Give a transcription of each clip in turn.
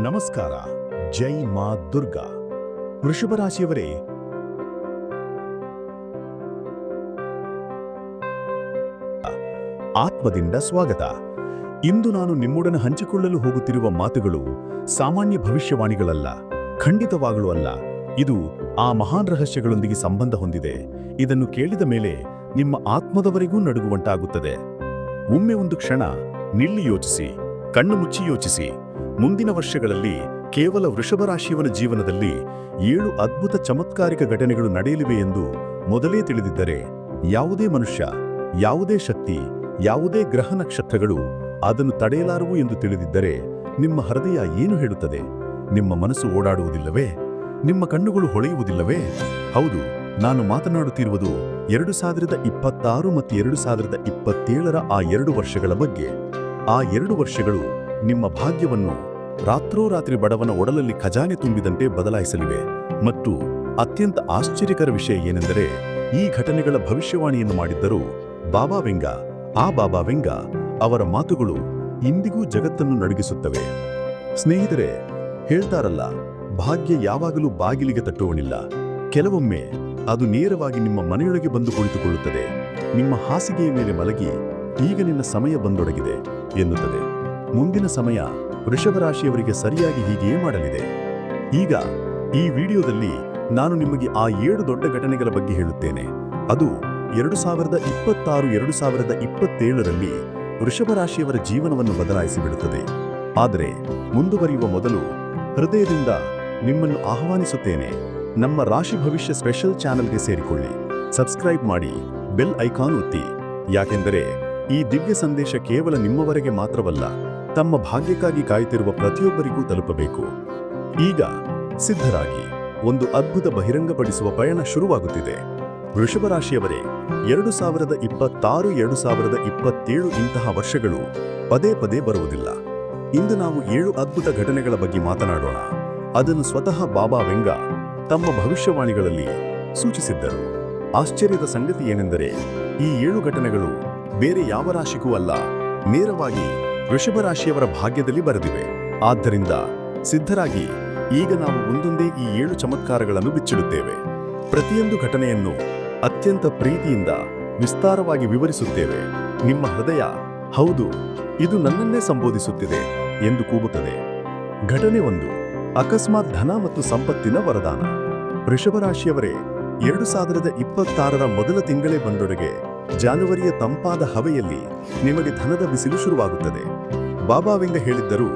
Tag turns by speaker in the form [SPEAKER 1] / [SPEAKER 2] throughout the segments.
[SPEAKER 1] ನಮಸ್ಕಾರ. ಜೈ ಮಾ ದುರ್ಗಾ. ವೃಷಭ ರಾಶಿಯವರೇ, ಆತ್ಮದಿಂದ ಸ್ವಾಗತ. ಇಂದು ನಾನು ನಿಮ್ಮೊಡನೆ ಹಂಚಿಕೊಳ್ಳಲು ಹೋಗುತ್ತಿರುವ ಮಾತುಗಳು ಸಾಮಾನ್ಯ ಭವಿಷ್ಯವಾಣಿಗಳಲ್ಲ, ಖಂಡಿತವಾಗಲೂ ಅಲ್ಲ. ಇದು ಆ ಮಹಾನ್ ರಹಸ್ಯಗಳೊಂದಿಗೆ ಸಂಬಂಧ ಹೊಂದಿದೆ. ಇದನ್ನು ಕೇಳಿದ ಮೇಲೆ ನಿಮ್ಮ ಆತ್ಮದವರೆಗೂ ನಡುಗುವಂತಾಗುತ್ತದೆ. ಒಮ್ಮೆ ಒಂದು ಕ್ಷಣ ನಿಲ್ಲಿ ಯೋಚಿಸಿ. ಕಣ್ಣು ಮುಚ್ಚಿ ಯೋಚಿಸಿ. ಮುಂದಿನ ವರ್ಷಗಳಲ್ಲಿ ಕೇವಲ ವೃಷಭ ರಾಶಿಯವರ ಜೀವನದಲ್ಲಿ ಏಳು ಅದ್ಭುತ ಚಮತ್ಕಾರಿಕ ಘಟನೆಗಳು ನಡೆಯಲಿವೆ ಎಂದು ಮೊದಲೇ ತಿಳಿದಿದ್ದರೆ, ಯಾವುದೇ ಮನುಷ್ಯ, ಯಾವುದೇ ಶಕ್ತಿ, ಯಾವುದೇ ಗ್ರಹ ನಕ್ಷತ್ರಗಳು ಅದನ್ನು ತಡೆಯಲಾರವು ಎಂದು ತಿಳಿದಿದ್ದರೆ ನಿಮ್ಮ ಹೃದಯ ಏನು ಹೇಳುತ್ತದೆ? ನಿಮ್ಮ ಮನಸ್ಸು ಓಡಾಡುವುದಿಲ್ಲವೇ? ನಿಮ್ಮ ಕಣ್ಣುಗಳು ಹೊಳೆಯುವುದಿಲ್ಲವೇ? ಹೌದು, ನಾನು ಮಾತನಾಡುತ್ತಿರುವುದು ಎರಡು ಸಾವಿರದ ಇಪ್ಪತ್ತಾರು ಮತ್ತು ಎರಡು ಸಾವಿರದ ಇಪ್ಪತ್ತೇಳರ ಆ ಎರಡು ವರ್ಷಗಳ ಬಗ್ಗೆ. ಆ ಎರಡು ವರ್ಷಗಳು ನಿಮ್ಮ ಭಾಗ್ಯವನ್ನು ರಾತ್ರೋರಾತ್ರಿ ಬಡವನ ಒಡಲಲ್ಲಿ ಖಜಾನೆ ತುಂಬಿದಂತೆ ಬದಲಾಯಿಸಲಿವೆ. ಮತ್ತು ಅತ್ಯಂತ ಆಶ್ಚರ್ಯಕರ ವಿಷಯ ಏನೆಂದರೆ, ಈ ಘಟನೆಗಳ ಭವಿಷ್ಯವಾಣಿಯನ್ನು ಮಾಡಿದ್ದರೂ ಬಾಬಾ ವೆಂಗ. ಆ ಬಾಬಾ ವೆಂಗ ಅವರ ಮಾತುಗಳು ಇಂದಿಗೂ ಜಗತ್ತನ್ನು ನಡುಗಿಸುತ್ತವೆ. ಸ್ನೇಹಿತರೆ, ಹೇಳ್ತಾರಲ್ಲ, ಭಾಗ್ಯ ಯಾವಾಗಲೂ ಬಾಗಿಲಿಗೆ ತಟ್ಟುವನಿಲ್ಲ. ಕೆಲವೊಮ್ಮೆ ಅದು ನೇರವಾಗಿ ನಿಮ್ಮ ಮನೆಯೊಳಗೆ ಬಂದು ಕುಳಿತುಕೊಳ್ಳುತ್ತದೆ. ನಿಮ್ಮ ಹಾಸಿಗೆಯ ಮೇಲೆ ಮಲಗಿ ಈಗ ನಿನ್ನ ಸಮಯ ಬಂದೊಡಗಿದೆ ಎನ್ನುತ್ತದೆ. ಮುಂದಿನ ಸಮಯ ವೃಷಭ ರಾಶಿಯವರಿಗೆ ಸರಿಯಾಗಿ ಹೀಗೆಯೇ ಮಾಡಲಿದೆ. ಈಗ ಈ ವಿಡಿಯೋದಲ್ಲಿ ನಾನು ನಿಮಗೆ ಆ ಏಳು ದೊಡ್ಡ ಘಟನೆಗಳ ಬಗ್ಗೆ ಹೇಳುತ್ತೇನೆ. ಅದು ಎರಡು ಸಾವಿರದ ಇಪ್ಪತ್ತಾರು, ಎರಡು ಸಾವಿರದ ಇಪ್ಪತ್ತೇಳರಲ್ಲಿ ವೃಷಭ ರಾಶಿಯವರ ಜೀವನವನ್ನು ಬದಲಾಯಿಸಿಬಿಡುತ್ತದೆ ಆದರೆ ಮುಂದುವರಿಯುವ ಮೊದಲು ಹೃದಯದಿಂದ ನಿಮ್ಮನ್ನು ಆಹ್ವಾನಿಸುತ್ತೇನೆ. ನಮ್ಮ ರಾಶಿ ಭವಿಷ್ಯ ಸ್ಪೆಷಲ್ ಚಾನೆಲ್ಗೆ ಸೇರಿಕೊಳ್ಳಿ. ಸಬ್ಸ್ಕ್ರೈಬ್ ಮಾಡಿ ಬೆಲ್ ಐಕಾನ್ ಒತ್ತಿ. ಯಾಕೆಂದರೆ ಈ ದಿವ್ಯ ಸಂದೇಶ ಕೇವಲ ನಿಮ್ಮವರೆಗೆ ಮಾತ್ರವಲ್ಲ, ತಮ್ಮ ಭಾಗ್ಯಕ್ಕಾಗಿ ಕಾಯುತ್ತಿರುವ ಪ್ರತಿಯೊಬ್ಬರಿಗೂ ತಲುಪಬೇಕು. ಈಗ ಸಿದ್ಧರಾಗಿ ಒಂದು ಅದ್ಭುತ ಬಹಿರಂಗಪಡಿಸುವ ಪಯಣ ಶುರುವಾಗುತ್ತಿದೆ. ವೃಷಭ ರಾಶಿಯವರೇ, ಎರಡು ಸಾವಿರದ ಇಪ್ಪತ್ತಾರು, ಎರಡು ಸಾವಿರದ ಇಪ್ಪತ್ತೇಳು ಇಂತಹ ವರ್ಷಗಳು ಪದೇ ಪದೇ ಬರುವುದಿಲ್ಲ. ಇಂದು ನಾವು ಏಳು ಅದ್ಭುತ ಘಟನೆಗಳ ಬಗ್ಗೆ ಮಾತನಾಡೋಣ. ಅದನ್ನು ಸ್ವತಃ ಬಾಬಾ ವೆಂಗ ತಮ್ಮ ಭವಿಷ್ಯವಾಣಿಗಳಲ್ಲಿ ಸೂಚಿಸಿದ್ದರು. ಆಶ್ಚರ್ಯದ ಸಂಗತಿ ಏನೆಂದರೆ, ಈ ಏಳು ಘಟನೆಗಳು ಬೇರೆ ಯಾವ ರಾಶಿಗೂ ಅಲ್ಲ, ನೇರವಾಗಿ ವೃಷಭ ರಾಶಿಯವರ ಭಾಗ್ಯದಲ್ಲಿ ಬರೆದಿವೆ. ಆದ್ದರಿಂದ ಸಿದ್ಧರಾಗಿ ಈಗ ನಾವು ಒಂದೊಂದೇ ಈ ಏಳು ಚಮತ್ಕಾರಗಳನ್ನು ಬಿಚ್ಚಿಡುತ್ತೇವೆ. ಪ್ರತಿಯೊಂದು ಘಟನೆಯನ್ನು ಅತ್ಯಂತ ಪ್ರೀತಿಯಿಂದ ವಿಸ್ತಾರವಾಗಿ ವಿವರಿಸುತ್ತೇವೆ. ನಿಮ್ಮ ಹೃದಯ, ಹೌದು, ಇದು ನನ್ನನ್ನೇ ಸಂಬೋಧಿಸುತ್ತಿದೆ ಎಂದು ಕೂಗುತ್ತದೆ. ಘಟನೆ ಒಂದು, ಅಕಸ್ಮಾತ್ ಧನ ಮತ್ತು ಸಂಪತ್ತಿನ ವರದಾನ. ವೃಷಭ ರಾಶಿಯವರೇ, ಎರಡು ಸಾವಿರದ ಇಪ್ಪತ್ತಾರರ ಮೊದಲ ತಿಂಗಳೇ ಬಂದೊಡಗೆ ಜಾನುವರಿಯ ತಂಪಾದ ಹವೆಯಲ್ಲಿ ನಿಮಗೆ ಧನದ ಬಿಸಿಲು ಶುರುವಾಗುತ್ತದೆ. ಬಾಬಾ ವೆಂಗ ಹೇಳಿದ್ದರು,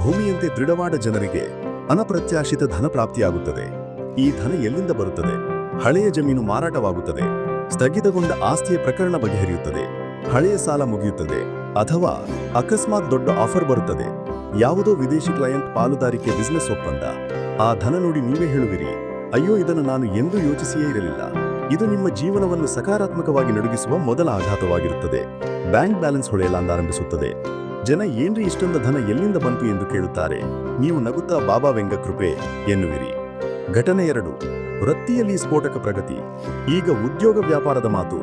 [SPEAKER 1] ಭೂಮಿಯಂತೆ ದೃಢವಾದ ಜನರಿಗೆ ಅನಪ್ರತ್ಯಾಶಿತ ಧನ ಪ್ರಾಪ್ತಿಯಾಗುತ್ತದೆ. ಈ ಧನ ಎಲ್ಲಿಂದ ಬರುತ್ತದೆ? ಹಳೆಯ ಜಮೀನು ಮಾರಾಟವಾಗುತ್ತದೆ. ಸ್ಥಗಿತಗೊಂಡ ಆಸ್ತಿಯ ಪ್ರಕರಣ ಬಗೆಹರಿಯುತ್ತದೆ. ಹಳೆಯ ಸಾಲ ಮುಗಿಯುತ್ತದೆ. ಅಥವಾ ಅಕಸ್ಮಾತ್ ದೊಡ್ಡ ಆಫರ್ ಬರುತ್ತದೆ. ಯಾವುದೋ ವಿದೇಶಿ ಕ್ಲೈಂಟ್ ಪಾಲುದಾರಿಕೆ ಬಿಸಿನೆಸ್ ಒಪ್ಪಂದ. ಆ ಧನ ನೋಡಿ ನೀವೇ ಹೇಳುವಿರಿ. ಅಯ್ಯೋ, ಇದನ್ನು ನಾನು ಎಂದೂ ಯೋಚಿಸಿಯೇ ಇರಲಿಲ್ಲ. ಇದು ನಿಮ್ಮ ಜೀವನವನ್ನು ಸಕಾರಾತ್ಮಕವಾಗಿ ನಡುಗಿಸುವ ಮೊದಲ ಆಘಾತವಾಗಿರುತ್ತದೆ. ಬ್ಯಾಂಕ್ ಬ್ಯಾಲೆನ್ಸ್ ಹೊಡೆಯಲಾಂದಾರಂಭಿಸುತ್ತದೆ ಜನ ಏನ್ರಿ ಇಷ್ಟೊಂದು ಧನ ಎಲ್ಲಿಂದ ಬಂತು ಎಂದು ಕೇಳುತ್ತಾರೆ. ನೀವು ನಗುತ್ತಾ ಬಾಬಾ ವೆಂಗ ಕೃಪೆ ಎನ್ನುವಿರಿ. ಘಟನೆ ಎರಡು. ವೃತ್ತಿಯಲ್ಲಿ ಸ್ಫೋಟಕ ಪ್ರಗತಿ. ಈಗ ಉದ್ಯೋಗ ವ್ಯಾಪಾರದ ಮಾತು.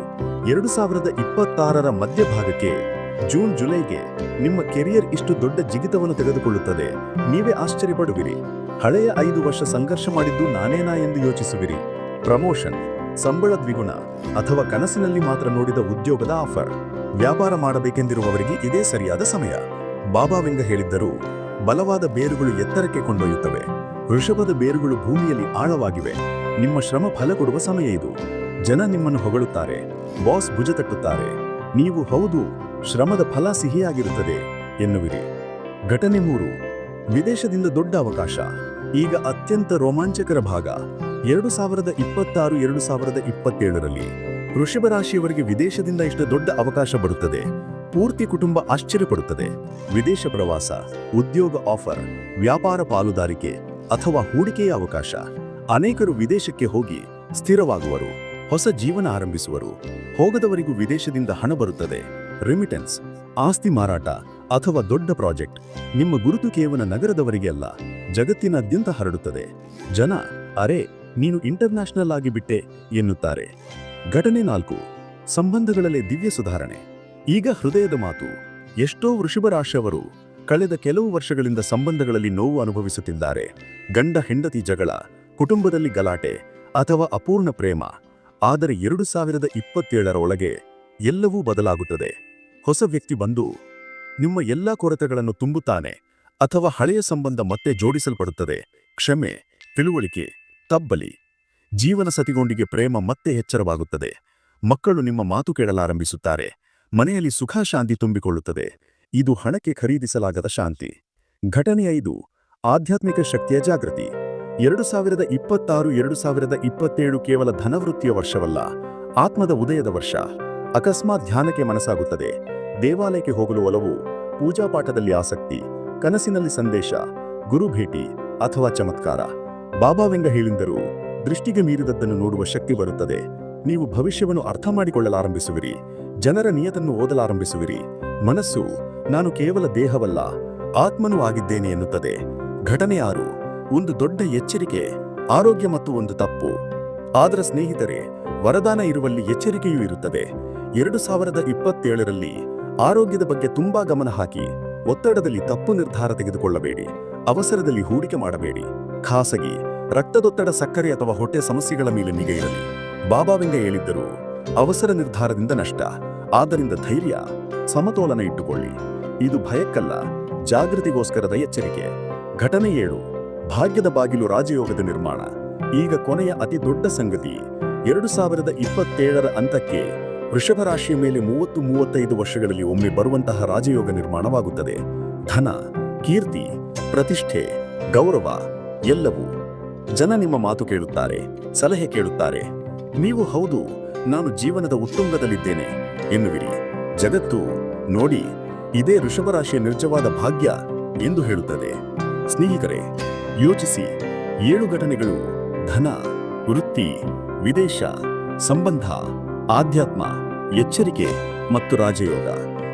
[SPEAKER 1] ಎರಡು ಸಾವಿರದ ಇಪ್ಪತ್ತಾರರ ಮಧ್ಯಭಾಗಕ್ಕೆ ಜೂನ್ ಜುಲೈಗೆ ನಿಮ್ಮ ಕೆರಿಯರ್ ಇಷ್ಟು ದೊಡ್ಡ ಜಿಗಿತವನ್ನು ತೆಗೆದುಕೊಳ್ಳುತ್ತದೆ. ನೀವೇ ಆಶ್ಚರ್ಯಪಡುವಿರಿ. ಹಳೆಯ ಐದು ವರ್ಷ ಸಂಘರ್ಷ ಮಾಡಿದ್ದು ನಾನೇನಾ ಎಂದು ಯೋಚಿಸುವಿರಿ. ಪ್ರಮೋಷನ್. ಸಂಬಳ ದ್ವಿಗುಣ ಅಥವಾ ಕನಸಿನಲ್ಲಿ ಮಾತ್ರ ನೋಡಿದ ಉದ್ಯೋಗದ ಆಫರ್. ವ್ಯಾಪಾರ ಮಾಡಬೇಕೆಂದಿರುವವರಿಗೆ ಇದೇ ಸರಿಯಾದ ಸಮಯ. ಬಾಬಾ ಹೇಳಿದ್ದರು, ಬಲವಾದ ಬೇರುಗಳು ಎತ್ತರಕ್ಕೆ ಕೊಂಡೊಯ್ಯುತ್ತವೆ. ವೃಷಭದ ಬೇರುಗಳು ಭೂಮಿಯಲ್ಲಿ ಆಳವಾಗಿವೆ. ನಿಮ್ಮ ಶ್ರಮ ಫಲ ಕೊಡುವ ಸಮಯ ಇದು. ಜನ ನಿಮ್ಮನ್ನು ಹೊಗಳುತ್ತಾರೆ. ಬಾಸ್ ಭುಜ ತಟ್ಟುತ್ತಾರೆ. ನೀವು ಹೌದು, ಶ್ರಮದ ಫಲ ಸಿಹಿಯಾಗಿರುತ್ತದೆ ಎನ್ನುವಿರಿ. ಘಟನೆ ಮೂರು, ವಿದೇಶದಿಂದ ದೊಡ್ಡ ಅವಕಾಶ. ಈಗ ಅತ್ಯಂತ ರೋಮಾಂಚಕರ ಭಾಗ. ಎರಡು ಸಾವಿರದ ಇಪ್ಪತ್ತಾರು, ಎರಡು ಸಾವಿರದ ಇಪ್ಪತ್ತೇಳರಲ್ಲಿ ವೃಷಭ ರಾಶಿಯವರಿಗೆ ವಿದೇಶದಿಂದ ಇಷ್ಟು ದೊಡ್ಡ ಅವಕಾಶ ಬರುತ್ತದೆ. ಪೂರ್ತಿ ಕುಟುಂಬ ಆಶ್ಚರ್ಯಪಡುತ್ತದೆ. ವಿದೇಶ ಪ್ರವಾಸ, ಉದ್ಯೋಗ ಆಫರ್, ವ್ಯಾಪಾರ ಪಾಲುದಾರಿಕೆ ಅಥವಾ ಹೂಡಿಕೆಯ ಅವಕಾಶ. ಅನೇಕರು ವಿದೇಶಕ್ಕೆ ಹೋಗಿ ಸ್ಥಿರವಾಗುವರು, ಹೊಸ ಜೀವನ ಆರಂಭಿಸುವರು. ಹೋಗದವರಿಗೂ ವಿದೇಶದಿಂದ ಹಣ ಬರುತ್ತದೆ. ರಿಮಿಟೆನ್ಸ್, ಆಸ್ತಿ ಮಾರಾಟ ಅಥವಾ ದೊಡ್ಡ ಪ್ರಾಜೆಕ್ಟ್. ನಿಮ್ಮ ಗುರುತು ಕೇವಲ ನಗರದವರಿಗೆ ಅಲ್ಲ, ಜಗತ್ತಿನಾದ್ಯಂತ ಹರಡುತ್ತದೆ. ಜನ, ಅರೆ ನೀನು ಇಂಟರ್ನ್ಯಾಷನಲ್ ಆಗಿ ಬಿಟ್ಟೆ ಎನ್ನುತ್ತಾರೆ. ಘಟನೆ ನಾಲ್ಕು, ಸಂಬಂಧಗಳಲ್ಲಿ ದಿವ್ಯ ಸುಧಾರಣೆ. ಈಗ ಹೃದಯದ ಮಾತು, ಎಷ್ಟೋ ವೃಷಭ ರಾಶಿಯವರು ಕಳೆದ ಕೆಲವು ವರ್ಷಗಳಿಂದ ಸಂಬಂಧಗಳಲ್ಲಿ ನೋವು ಅನುಭವಿಸುತ್ತಿದ್ದಾರೆ. ಗಂಡ ಹೆಂಡತಿ ಜಗಳ, ಕುಟುಂಬದಲ್ಲಿ ಗಲಾಟೆ ಅಥವಾ ಅಪೂರ್ಣ ಪ್ರೇಮ, ಆದರೆ ಎರಡು ಸಾವಿರದ ಇಪ್ಪತ್ತೇಳರ ಒಳಗೆ ಎಲ್ಲವೂ ಬದಲಾಗುತ್ತದೆ. ಹೊಸ ವ್ಯಕ್ತಿ ಬಂದು ನಿಮ್ಮ ಎಲ್ಲಾ ಕೊರತೆಗಳನ್ನು ತುಂಬುತ್ತಾನೆ ಅಥವಾ ಹಳೆಯ ಸಂಬಂಧ ಮತ್ತೆ ಜೋಡಿಸಲ್ಪಡುತ್ತದೆ. ಕ್ಷಮೆ, ತಿಳುವಳಿಕೆ ತಬ್ಬಲಿ. ಜೀವನ ಸತಿಗೊಂಡಿಗೆ ಪ್ರೇಮ ಮತ್ತೆ ಎಚ್ಚರವಾಗುತ್ತದೆ. ಮಕ್ಕಳು ನಿಮ್ಮ ಮಾತು ಕೇಳಲಾರಂಭಿಸುತ್ತಾರೆ. ಮನೆಯಲ್ಲಿ ಸುಖ ಶಾಂತಿ ತುಂಬಿಕೊಳ್ಳುತ್ತದೆ. ಇದು ಹಣಕ್ಕೆ ಖರೀದಿಸಲಾಗದ ಶಾಂತಿ. ಘಟನೆ ಐದು. ಆಧ್ಯಾತ್ಮಿಕ ಶಕ್ತಿಯ ಜಾಗೃತಿ. ಎರಡು ಸಾವಿರದ ಇಪ್ಪತ್ತಾರು, ಎರಡು ಸಾವಿರದ ಇಪ್ಪತ್ತೇಳು ಕೇವಲ ಧನವೃತ್ತಿಯ ವರ್ಷವಲ್ಲ, ಆತ್ಮದ ಉದಯದ ವರ್ಷ. ಅಕಸ್ಮಾತ್ ಧ್ಯಾನಕ್ಕೆ ಮನಸ್ಸಾಗುತ್ತದೆ. ದೇವಾಲಯಕ್ಕೆ ಹೋಗಲು ಒಲವು ಪೂಜಾ ಪಾಠದಲ್ಲಿ ಆಸಕ್ತಿ, ಕನಸಿನಲ್ಲಿ ಸಂದೇಶ, ಗುರು ಭೇಟಿ ಅಥವಾ ಚಮತ್ಕಾರ. ಬಾಬಾ ವೆಂಗ ಹೇಳಿಂದರು ದೃಷ್ಟಿಗೆ ಮೀರಿದದ್ದನ್ನು ನೋಡುವ ಶಕ್ತಿ ಬರುತ್ತದೆ. ನೀವು ಭವಿಷ್ಯವನ್ನು ಅರ್ಥ ಮಾಡಿಕೊಳ್ಳಲಾರಂಭಿಸುವಿರಿ. ಜನರ ನಿಯತನ್ನು ಓದಲಾರಂಭಿಸುವಿರಿ. ಮನಸ್ಸು, ನಾನು ಕೇವಲ ದೇಹವಲ್ಲ, ಆತ್ಮನೂ ಆಗಿದ್ದೇನೆ ಎನ್ನುತ್ತದೆ. ಘಟನೆ ಆರು, ಒಂದು ದೊಡ್ಡ ಎಚ್ಚರಿಕೆ, ಆರೋಗ್ಯ ಮತ್ತು ಒಂದು ತಪ್ಪು. ಆದರ ಸ್ನೇಹಿತರೆ, ವರದಾನ ಇರುವಲ್ಲಿ ಎಚ್ಚರಿಕೆಯೂ ಇರುತ್ತದೆ. ಎರಡು ಸಾವಿರದ ಇಪ್ಪತ್ತೇಳರಲ್ಲಿ ಆರೋಗ್ಯದ ಬಗ್ಗೆ ತುಂಬಾ ಗಮನ ಹಾಕಿ, ಒತ್ತಡದಲ್ಲಿ ತಪ್ಪು ನಿರ್ಧಾರ ತೆಗೆದುಕೊಳ್ಳಬೇಡಿ, ಅವಸರದಲ್ಲಿ ಹೂಡಿಕೆ ಮಾಡಬೇಡಿ. ಖಾಸಗಿ, ರಕ್ತದೊತ್ತಡ ಸಕ್ಕರೆ ಅಥವಾ ಹೊಟ್ಟೆ ಸಮಸ್ಯೆಗಳ ಮೇಲೆ ನಿಗೆ ಇರಲಿ ಬಾಬಾವೆಂಗ ಹೇಳಿದ್ದರು, ಅವಸರ ನಿರ್ಧಾರದಿಂದ ನಷ್ಟ. ಆದ್ದರಿಂದ ಧೈರ್ಯ, ಸಮತೋಲನ ಇಟ್ಟುಕೊಳ್ಳಿ. ಇದು ಭಯಕ್ಕಲ್ಲ, ಜಾಗೃತಿಗೋಸ್ಕರದ ಎಚ್ಚರಿಕೆ. ಘಟನೆ ಏಳು, ಭಾಗ್ಯದ ಬಾಗಿಲು ರಾಜಯೋಗದ ನಿರ್ಮಾಣ. ಈಗ ಕೊನೆಯ ಅತಿ ದೊಡ್ಡ ಸಂಗತಿ, ಎರಡು ಸಾವಿರದ ಇಪ್ಪತ್ತೇಳರ ಅಂತಕ್ಕೆ ವೃಷಭ ರಾಶಿಯ ಮೇಲೆ ಮೂವತ್ತು ಮೂವತ್ತೈದು ವರ್ಷಗಳಲ್ಲಿ ಒಮ್ಮೆ ಬರುವಂತಹ ರಾಜಯೋಗ ನಿರ್ಮಾಣವಾಗುತ್ತದೆ. ಧನ, ಕೀರ್ತಿ, ಪ್ರತಿಷ್ಠೆ, ಗೌರವ ಎಲ್ಲವೂ ಜನ ನಿಮ್ಮ ಮಾತು ಕೇಳುತ್ತಾರೆ, ಸಲಹೆ ಕೇಳುತ್ತಾರೆ. ನೀವು ಹೌದು, ನಾನು ಜೀವನದ ಉತ್ತುಂಗದಲ್ಲಿದ್ದೇನೆ ಎನ್ನುವಿರಿ. ಜಗತ್ತು ನೋಡಿ, ಇದೇ ವೃಷಭರಾಶಿಯ ನಿರ್ಜವಾದ ಭಾಗ್ಯ ಎಂದು ಹೇಳುತ್ತದೆ. ಸ್ನೇಹಿತರೆ, ಯೋಚಿಸಿ. ಏಳು ಘಟನೆಗಳು, ಧನ, ವೃತ್ತಿ, ವಿದೇಶ, ಸಂಬಂಧ, ಆಧ್ಯಾತ್ಮ, ಎಚ್ಚರಿಕೆ ಮತ್ತು ರಾಜಯೋಗ.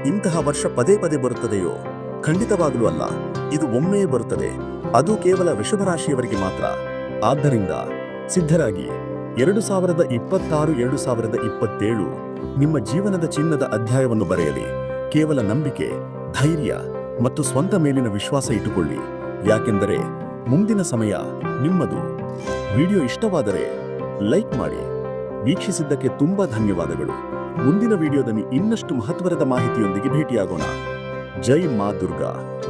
[SPEAKER 1] ಇಂತಹ ವರ್ಷ ಪದೇ ಪದೇ ಬರುತ್ತದೆಯೋ? ಖಂಡಿತವಾಗಲೂ ಅಲ್ಲ. ಇದು ಒಮ್ಮೆಯೇ ಬರುತ್ತದೆ. ಅದು ಕೇವಲ ವೃಷಭರಾಶಿಯವರಿಗೆ ಮಾತ್ರ. ಆದ್ದರಿಂದ ಸಿದ್ಧರಾಗಿ, ಎರಡು ಸಾವಿರದ ಇಪ್ಪತ್ತಾರು, ಎರಡು ಸಾವಿರದ ಇಪ್ಪತ್ತೇಳು ನಿಮ್ಮ ಜೀವನದ ಚಿನ್ನದ ಅಧ್ಯಾಯವನ್ನು ಬರೆಯಲಿ. ಕೇವಲ ನಂಬಿಕೆ, ಧೈರ್ಯ ಮತ್ತು ಸ್ವಂತ ಮೇಲಿನ ವಿಶ್ವಾಸ ಇಟ್ಟುಕೊಳ್ಳಿ. ಯಾಕೆಂದರೆ ಮುಂದಿನ ಸಮಯ ನಿಮ್ಮದು. ವಿಡಿಯೋ ಇಷ್ಟವಾದರೆ ಲೈಕ್ ಮಾಡಿ. ವೀಕ್ಷಿಸಿದ್ದಕ್ಕೆ ತುಂಬಾ ಧನ್ಯವಾದಗಳು. ಮುಂದಿನ ವಿಡಿಯೋದಲ್ಲಿ ಇನ್ನಷ್ಟು ಮಹತ್ವದ ಮಾಹಿತಿಯೊಂದಿಗೆ ಭೇಟಿಯಾಗೋಣ. ಜೈ ಮಾ ದುರ್ಗಾ.